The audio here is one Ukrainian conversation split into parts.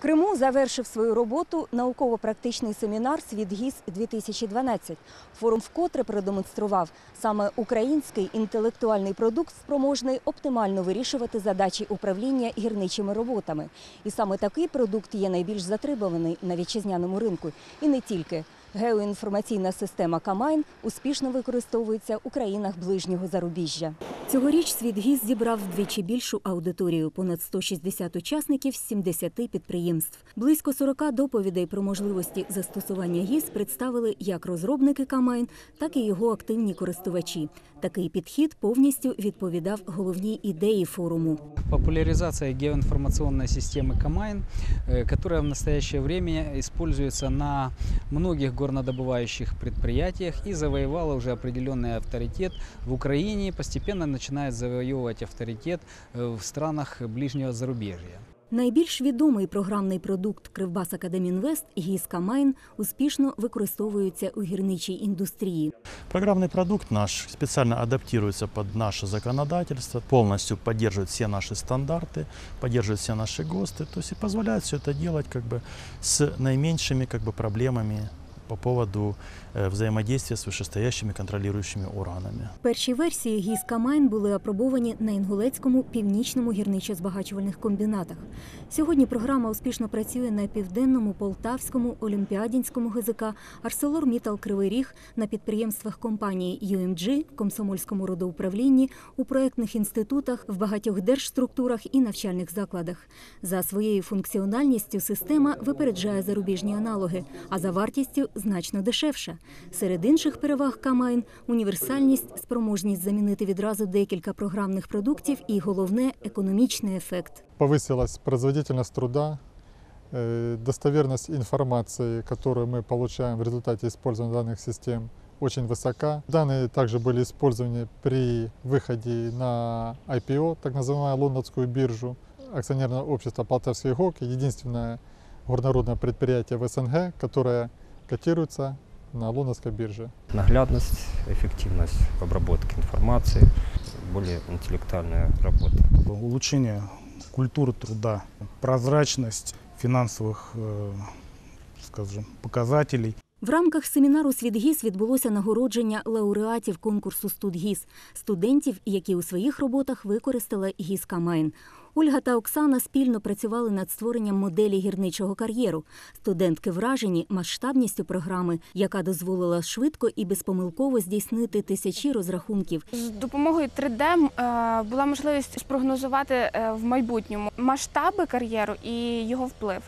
Криму завершив свою роботу науково-практичний семінар Світ гіс 2012 Форум вкотре продемонстрував саме український інтелектуальний продукт спроможний оптимально вирішувати задачі управління гірничими роботами. І саме такий продукт є найбільш затребуваний на вітчизняному ринку. І не тільки. Геоінформаційна система Камайн успішно використовується у країнах ближнього зарубіжжя. Цьогоріч «Світгіз» зібрав вдвічі більшу аудиторію – понад 160 учасників з 70 підприємств. Близько 40 доповідей про можливості застосування ГІС представили як розробники Камайн, так і його активні користувачі. Такий підхід повністю відповідав головній ідеї форуму. Популяризация геоинформационной системы Камайн, э, которая в настоящее время используется на многих горнодобывающих предприятиях и завоевала уже определенный авторитет в Украине, и постепенно начинает завоевывать авторитет э, в странах ближнего зарубежья. Найбільш відомий програмний продукт Кривбас Академінвест ГІС Камайн успішно використовується у гірничій індустрії. Программный продукт наш специально адаптируется под наше законодательство, полностью поддерживает все наши стандарты, поддерживает все наши ГОСТы, то есть и позволяет все это делать как бы с наименьшими как бы проблемами по поводу э, взаимодействия с вышестоящими контролирующими органами. Перші версії ГІС Камайн були апробовані на Інгулецькому північному гірничо-збагачувальних комбінатах. Сьогодні програма успішно працює на південному, полтавському, олімпіадінському ГЗК, ArcelorMittal Кривий Ріг, на підприємствах компанії UMG, Комсомольському родоуправлінні, у проектних інститутах, в багатьох держструктурах і навчальних закладах. За своєю функціональністю система випереджає зарубіжні аналоги, а за вартістю значно дешевша. Серед інших переваг Камайн універсальність, спроможність замінити відразу декілька програмних продуктів і головне економічний ефект. повысилась производительность труда, э, достоверность информации, которую мы получаем в результате использования данных систем, очень высока. Данные также были использованы при выходе на IPO, так называемую лондонскую биржу. Акционерное общество «Полтавский ГОК» – единственное горнорудное предприятие в СНГ, которое котируется на лондонской бирже. наглядность, эффективность в обработке информации, более интеллектуальная работа. улучшение культуры труда, прозрачность финансовых, э, скажем, показателей. В рамках семінару «Світгіз» відбулося нагородження лауреатів конкурсу «Студгіз» – студентів, які у своїх роботах використали гіз Камайн. Ольга та Оксана спільно працювали над створенням моделі гірничого кар'єру. Студентки вражені масштабністю програми, яка дозволила швидко і безпомилково здійснити тисячі розрахунків. З допомогою 3D е, була можливість спрогнозувати е, в майбутньому масштаби кар'єру і його вплив.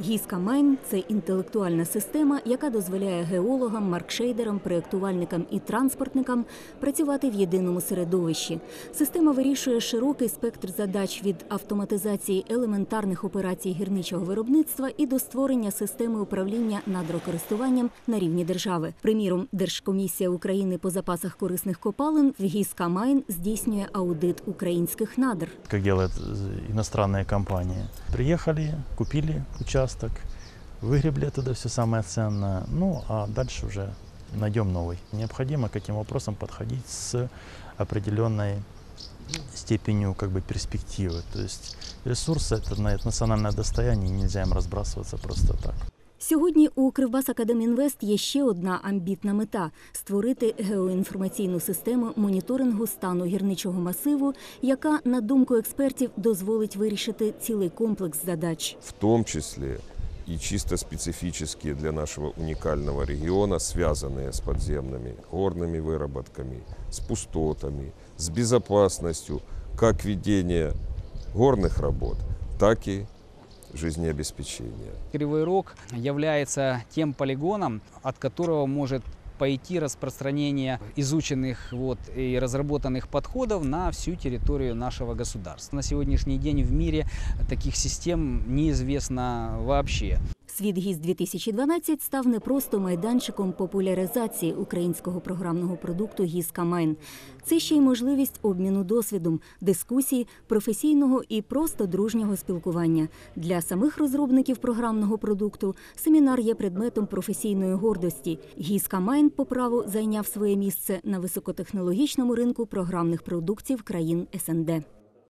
Гізка Майн це інтелектуальна система, яка дозволяє геологам, маркшейдерам, проєктувальникам і транспортникам працювати в єдиному середовищі. Система вирішує широкий спектр задач від автоматизації елементарних операцій гірничого виробництва і до створення системи управління надрокористуванням на рівні держави. Приміром, Держкомісія України по запасах корисних копалин в Гізка Майн здійснює аудит українських надр. Делают э, иностранные компании. Приехали, купили участок, выгребли оттуда все самое ценное, ну а дальше уже найдем новый. Необходимо к этим вопросам подходить с определенной степенью как бы перспективы. То есть ресурсы это на- это национальное достояние, нельзя им разбрасываться просто так. Сьогодні у Кривбас Академінвест є ще одна амбітна мета створити геоінформаційну систему моніторингу стану гірничого масиву, яка, на думку експертів, дозволить вирішити цілий комплекс задач. в том числе и чисто специфические для нашего уникального региона, связанные с подземными горными выработками, с пустотами, с безопасностью как ведения горных работ, так и Жизнеобеспечения. Кривой Рог является тем полигоном, от которого может пойти распространение изученных вот, и разработанных подходов на всю территорию нашего государства. На сегодняшний день в мире таких систем неизвестно вообще. Світ гіз 2012 став не просто майданчиком популяризації українського програмного продукту «Гіз Камайн». Це ще й можливість обміну досвідом, дискусій, професійного і просто дружнього спілкування. Для самих розробників програмного продукту семінар є предметом професійної гордості. «Гіз Камайн» по праву зайняв своє місце на високотехнологічному ринку програмних продуктів країн СНД.